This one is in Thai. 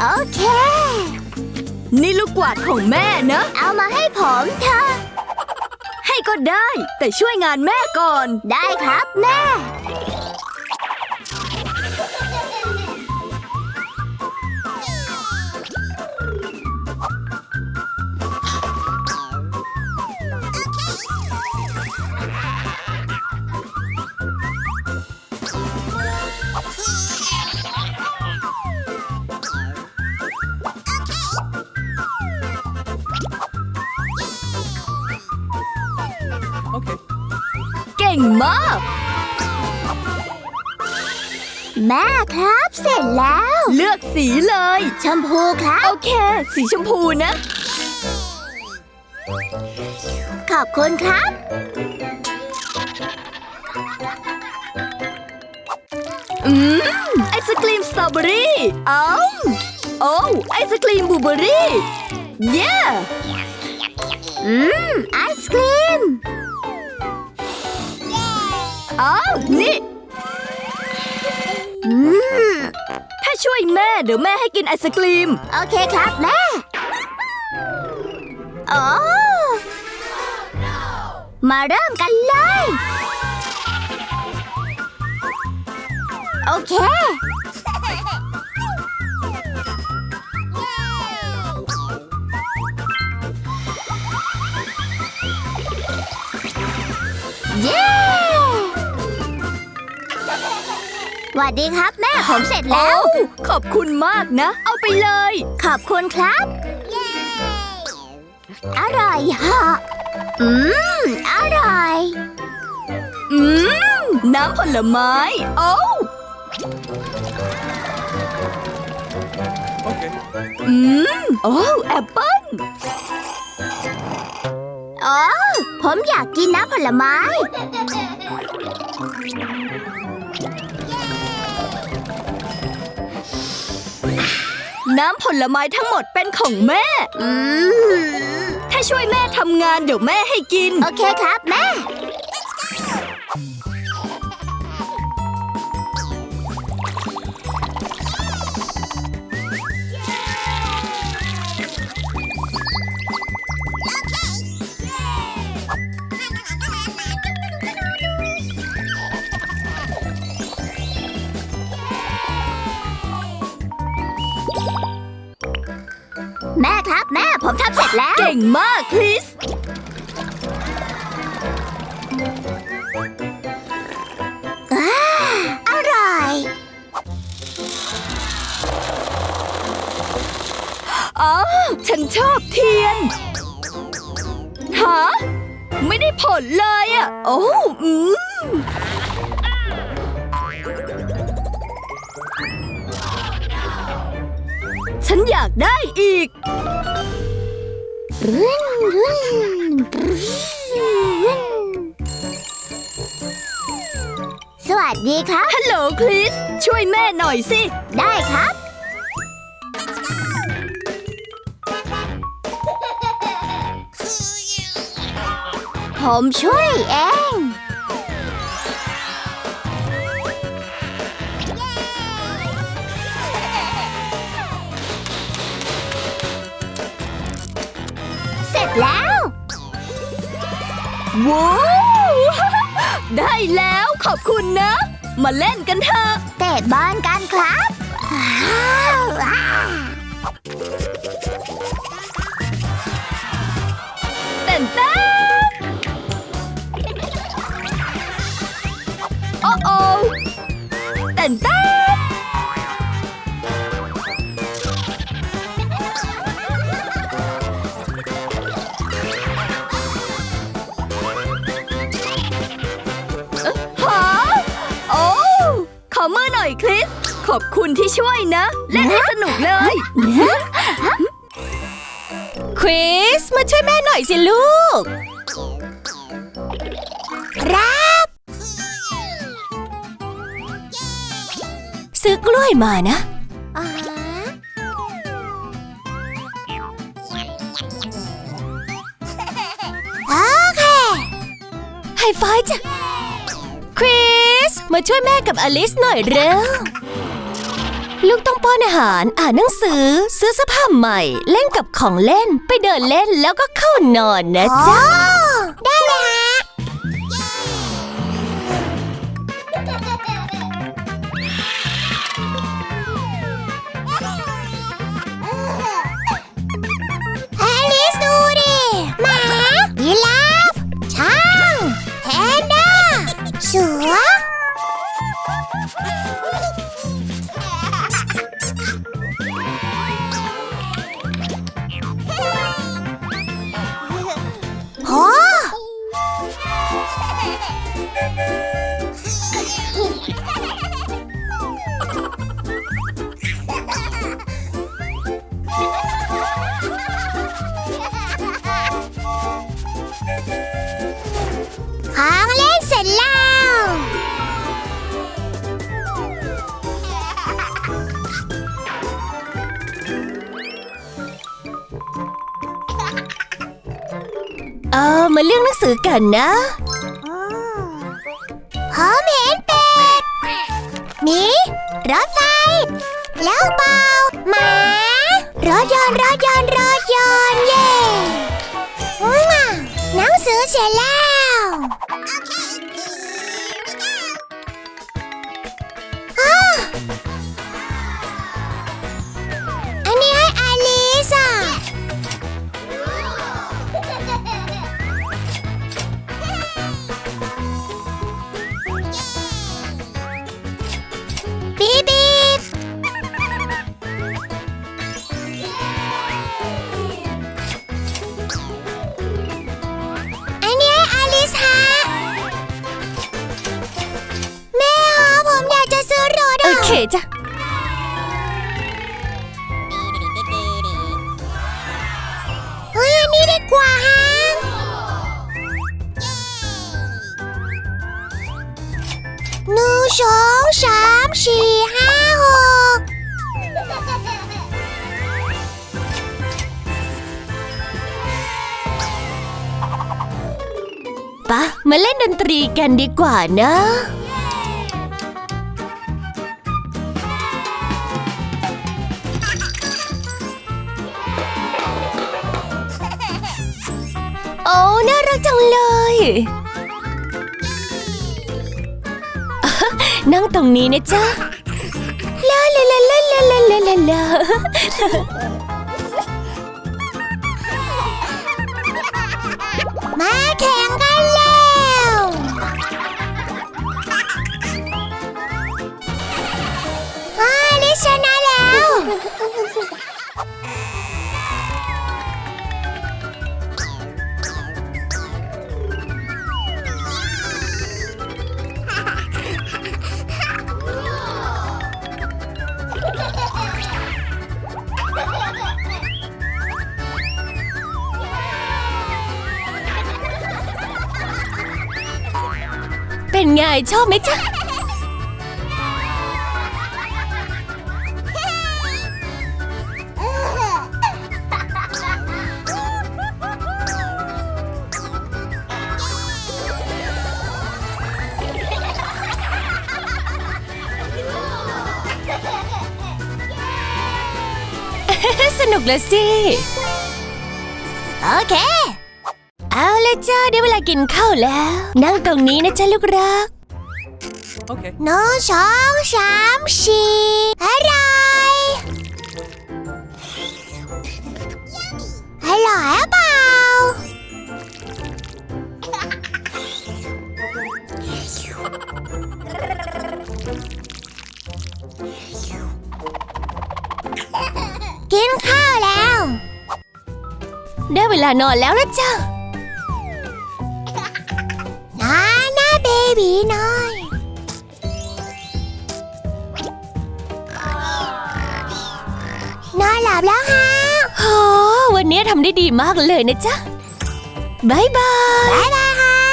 โอเค นี่ลูกกวาดของแม่นะ เอามาให้ผมเถอะให้ก็ได้ แต่ช่วยงานแม่ก่อน ได้ครับแม่ งมาก แม่ครับ เสร็จแล้ว เลือกสีเลย ชมพูครับ โอเค สีชมพูนะ ขอบคุณครับ อืม ไอศกรีมสตรอเบอรี่เอาโอ้ไอศกรีมบลูเบอรี่ เย้ อืม ไอศครีม อ้าวนี่อืมถ้าช่วยแม่เดี๋ยวแม่ให้กินไอศกรีม โอเคครับแม่โอ้มาเริ่มกันเลย โอเค สวัสดีครับแม่ผมเสร็จแล้วโอ้ขอบคุณมากนะ เอาไปเลย ขอบคุณครับ อร่อยฮะ อืม อร่อย อืม น้ำผลไม้ โอ้ Okay. อืม โอ้แอปเปิ้ลอ๋อผมอยากกินน้ำผลไม้ น้ำผลไม้ทั้งหมดเป็นของแม่ อืมถ้าช่วยแม่ทำงานเดี๋ยวแม่ให้กิน โอเคครับแม่ แม่ครับแม่ผมทำเสร็จแล้ว เก่งมากคริสอ่าอร่อย อ๋อ ฉันชอบเทียน ฮะ ไม่ได้ผลเลยอะ โอ้ อืม ฉันอยากได้อีก สวัสดีครับ ฮัลโหลคริส ช่วยแม่หน่อยสิ ได้ครับ ผมช่วยเอง แล้ว ว้าวได้แล้วขอบคุณนะ มาเล่นกันเถอะ เตะบอลกันครับ อมือหน่อยคริสขอบคุณที่ช่วยนะ เล่นให้สนุกเลย คริส มาช่วยแม่หน่อยสิลูก ครับ ซื้อกล้วยมานะอ่าฮะโอเคไฮไฟว์จ้ะคริส มาช่วยแม่กับอลิสหน่อยเร็ว ลูกต้องป้อนอาหาร อ่านหนังสือ ซื้อเสื้อผ้าใหม่ เล่นกับของเล่น ไปเดินเล่นแล้วก็เข้านอนนะจ๊ะ Huh? มาเรื่องหนังสือกันนะผมเห็นเป็ดหมีรถไฟแล้วเบาหมารถยนต์รถยนต์รถยนต์เย่หนังสือเสร็จแล้ว เคจ้ะ เฮ้ยอันนี้ดีกว่าฮะ หนึ่งสองสามสี่ห้าหกปะมาเล่นดนตรีกันดีกว่านะ อ้น่ารักจังเลย นั่งตรงนี้นะจ๊ะ ลาลาลาลาลาลาลาลลามา เป็นไงชอบไหมจ๊ะ สนุกแล้วสิ โอเค เอาเลยจ้าได้เวลากินข้าวแล้ว นั่งตรงนี้นะจ๊ะลูกรัก Okay. หนึ่งสองสามสี่อะไรอร่อยหรือเปล่า กินข้าวแล้ว ได้เวลานอนแล้วนะจ๊ะ นะเบบีน้อยนอนหลับแล้วฮะโอ้วันนี้ทำได้ดีมากเลยนะจ๊ะบายบายบ๊ายบาย